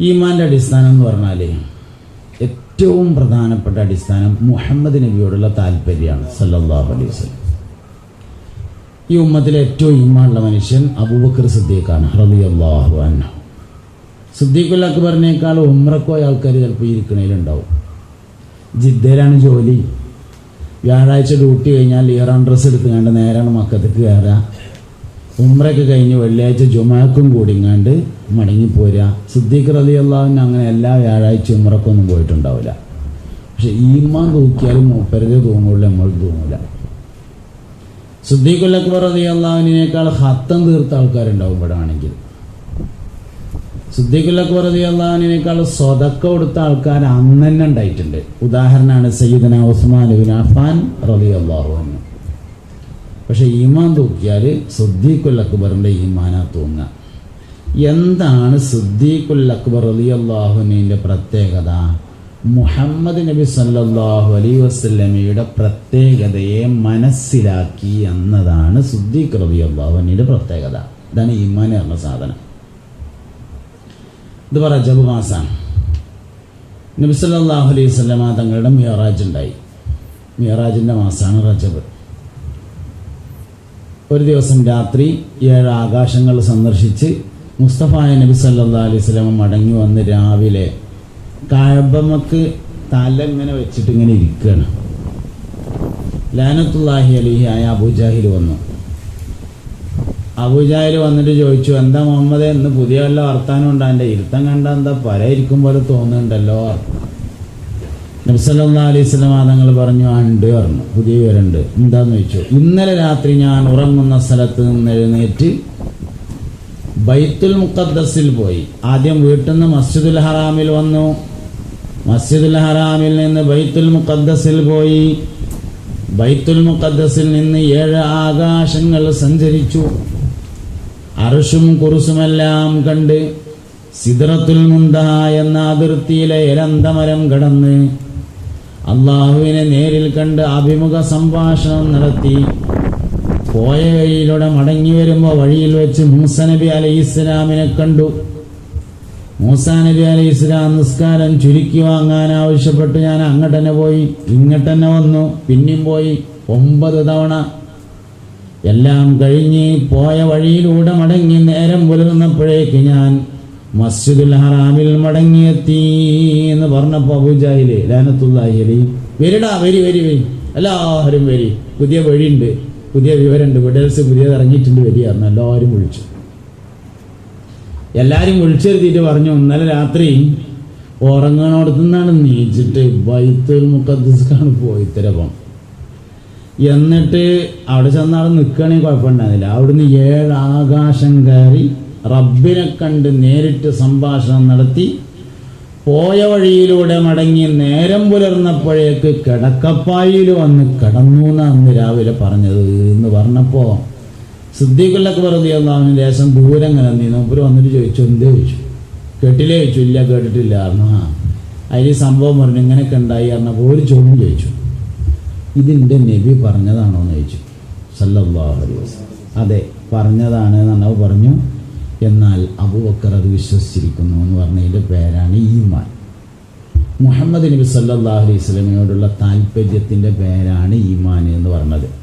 ഈമാന്റെ അടിസ്ഥാനം എന്ന് പറഞ്ഞാൽ ഏറ്റവും പ്രധാനപ്പെട്ട അടിസ്ഥാനം മുഹമ്മദ് നബിയോടുള്ള താല്പര്യമാണ് സല്ലല്ലാഹു അലൈഹി വസ്ലം ഈ ഉമ്മത്തിലെ ഏറ്റവും ഈമാനുള്ള മനുഷ്യൻ അബൂബക്കർ സിദ്ദീഖാണ് റളിയല്ലാഹു അൻഹു. സിദ്ദീഖുൽ അക്ബറിനേക്കാൾ ഉമ്രക്കോ ആൾക്കാർ ചിലപ്പോൾ ഇരിക്കണേലുണ്ടാവും. ജിദ്ദയിലാണ് ജോലി. വ്യാഴാഴ്ച ഡ്യൂട്ടി കഴിഞ്ഞാൽ ഇയറാൻ ഡ്രസ്സ് എടുത്തുകൊണ്ട് നേരാണ് മക്കത്തേക്ക് കയറുക. ഉമ്രയൊക്കെ കഴിഞ്ഞ് വെള്ളിയാഴ്ച ജുമാക്കും കൂടിങ്ങാണ്ട് മടങ്ങിപ്പോരുക സിദ്ദീഖ് റലി അള്ളാഹുവിന് അങ്ങനെ എല്ലാ വ്യാഴാഴ്ച ഉമ്രക്കൊന്നും പോയിട്ടുണ്ടാവില്ല പക്ഷെ ഈമാൻ തൂക്കിയാലും മൂപ്പരത് തൂങ്ങുള്ളൂ നമ്മൾ തൂങ്ങില്ല സിദ്ദീഖുൽ അക്ബർ റലി അള്ളാഹുവിനേക്കാൾ ഹത്തം തീർത്ത ആൾക്കാരുണ്ടാവും ഇവിടെ ആണെങ്കിൽ സിദ്ദീഖുൽ അക്ബർ റലി അള്ളാഹുവിനേക്കാൾ സ്വതക്ക കൊടുത്ത ആൾക്കാർ അന്ന് തന്നെ ഉണ്ടായിട്ടുണ്ട്. ഉദാഹരണമാണ് സയ്യിദന ഉസ്മാൻ അഫാൻ റലി അള്ളാഹു പക്ഷെ ഈമാൻ തൂക്കിയാൽ സുദ്ദീഖുൽ അക്ബറിന്റെ ഈമാനാ തൂങ്ങുക എന്താണ് സുദ്ദീഖുൽ അക്ബർ അലി അള്ളാഹുനീന്റെ പ്രത്യേകത? മുഹമ്മദ് നബി സല്ലാഹു അലൈഹി വസല്ലമയുടെ പ്രത്യേകതയെ മനസ്സിലാക്കി എന്നതാണ് സുദ്ദീഖ് റബി അള്ളാഹുനീന്റെ പ്രത്യേകത. ഇതാണ് ഈമാൻ എന്ന സാധനം. ഇത് പറ ജബ് മാസാണ്. നബി സല്ലല്ലാഹു അലൈഹി വസല്ലമ തങ്ങളുടെ മിയറാജ് ഉണ്ടായി. മിയറാജിന്റെ മാസമാണ് റജബ്. ഒരു ദിവസം രാത്രി ഏഴ് ആകാശങ്ങൾ സന്ദർശിച്ച് മുസ്തഫായ നബി സല്ലാ അലൈഹി സ്വലമ മടങ്ങി വന്ന് രാവിലെ കായബമ്മക്ക് തല ഇങ്ങനെ വെച്ചിട്ട് ഇങ്ങനെ ഇരിക്കുകയാണ് ലാനത്തുല്ലാഹി അലിഹി ആയ അബൂജാഹിൽ വന്നു. അബൂജാഹിൽ വന്നിട്ട് ചോദിച്ചു എന്താ മുഹമ്മദ് എന്ന് പുതിയ വല്ല വർത്താനം ഉണ്ടാ? എന്റെ ഇരുത്തം കണ്ട എന്താ പല ഇരിക്കും പോലെ തോന്നുന്നുണ്ടല്ലോ? നബ്സല്ലാ അലൈഹി സ്വലം തങ്ങൾ പറഞ്ഞു ഉണ്ട് പറഞ്ഞു. പുതിയ പേരുണ്ട് എന്താന്ന് ചോദിച്ചു. ഇന്നലെ രാത്രി ഞാൻ ഉറങ്ങുന്ന സ്ഥലത്ത് നിന്ന് എഴുന്നേറ്റ് ബൈത്തുൽ മുഖദ്ദസിൽ പോയി. ആദ്യം വീട്ടിൽ നിന്ന് മസ്ജിദുൽ ഹറാമിൽ വന്നു. മസ്ജിദുൽ ഹറാമിൽ നിന്ന് ബൈത്തുൽ മുഖദ്ദസിൽ പോയി. ബൈത്തുൽ മുഖദ്ദസിൽ നിന്ന് ഏഴ് ആകാശങ്ങൾ സഞ്ചരിച്ചു. അറുഷും കുറുസുമെല്ലാം കണ്ട് സിദ്രത്തുൽ മുന്ത എന്ന അതിർത്തിയിലെ എരന്തമരം കടന്ന് അള്ളാഹുവിനെ നേരിൽ കണ്ട് അഭിമുഖ സംഭാഷണം നടത്തി പോയ വഴിയിലൂടെ മടങ്ങി വരുമ്പോൾ വഴിയിൽ വെച്ച് മൂസ നബി അലൈഹി ഇസ്ലാമിനെ കണ്ടു. മൂസ നബി അലൈഹി ഇസ്ലാം നിസ്കാരം ചുരുക്കി വാങ്ങാൻ ആവശ്യപ്പെട്ട് ഞാൻ അങ്ങോട്ട് തന്നെ പോയി ഇങ്ങോട്ട് തന്നെ വന്നു പിന്നെയും പോയി ഒമ്പത് തവണ. എല്ലാം കഴിഞ്ഞ് പോയ വഴിയിലൂടെ മടങ്ങി നേരം പുലർന്നപ്പോഴേക്ക് ഞാൻ മസ്ജിദുൽ ഹറാമിൽ മടങ്ങിയെത്തി എന്ന് പറഞ്ഞപ്പോ അബുജാഹിലെ ലാനത്തുല്ലാഹി വരിടാ വരി വരി വരി. എല്ലാവരും വരി. പുതിയ വഴിയുണ്ട് പുതിയ വിവരമുണ്ട്. വിടൽസ് പുതിയത് ഇറങ്ങിയിട്ടുണ്ട് വരികയായിരുന്നു എല്ലാവരും വിളിച്ചു. എല്ലാവരും വിളിച്ചെഴുതിയിട്ട് പറഞ്ഞു ഇന്നലെ രാത്രി ഉറങ്ങണോടത്തു നിന്നാണ് നീച്ചിട്ട് ബൈത്തുൽ മുക്കാണ് പോയി തിരപ്പം. എന്നിട്ട് അവിടെ ചെന്നാൾ നിൽക്കുകയാണെങ്കിൽ കുഴപ്പമുണ്ടായിരുന്നില്ല. അവിടുന്ന് ഏഴ് ആകാശം കയറി റബ്ബിനെ കണ്ട് നേരിട്ട് സംഭാഷണം നടത്തി പോയ വഴിയിലൂടെ മടങ്ങി നേരം പുലർന്നപ്പോഴേക്ക് കിടക്കപ്പായിൽ വന്ന് കിടന്നു എന്നാണ് രാവിലെ പറഞ്ഞത് എന്ന് പറഞ്ഞപ്പോ സിദ്ദീഖുല്ലൊക്കെ പറഞ്ഞു അവന് ദേശം ദൂരം ഇങ്ങനെ നീ മൂപ്പര് വന്നിട്ട് ചോദിച്ചു എന്തേ ചോദിച്ചു? കേട്ടില്ലേ? ചോദിച്ചു ഇല്ല കേട്ടിട്ടില്ല. പറഞ്ഞു ആ. അതിൽ സംഭവം പറഞ്ഞു ഇങ്ങനെയൊക്കെ ഉണ്ടായി. പറഞ്ഞപ്പോൾ ഒരു ചോദ്യം ചോദിച്ചു. ഇതിന്റെ നബി പറഞ്ഞതാണോ എന്ന് ചോദിച്ചു വസല്ലം. അതെ പറഞ്ഞതാണ് എന്ന് പറഞ്ഞു എന്നാൽ അബൂബക്കർ അത് വിശ്വസിച്ചിരിക്കുന്നു എന്ന് പറഞ്ഞതിന്റെ പേരാണ് ഈമാൻ. മുഹമ്മദ് നബി സല്ലാ അലൈഹി സ്വലമിനോടുള്ള താല്പര്യത്തിന്റെ പേരാണ് ഈമാൻ എന്ന് പറഞ്ഞത്.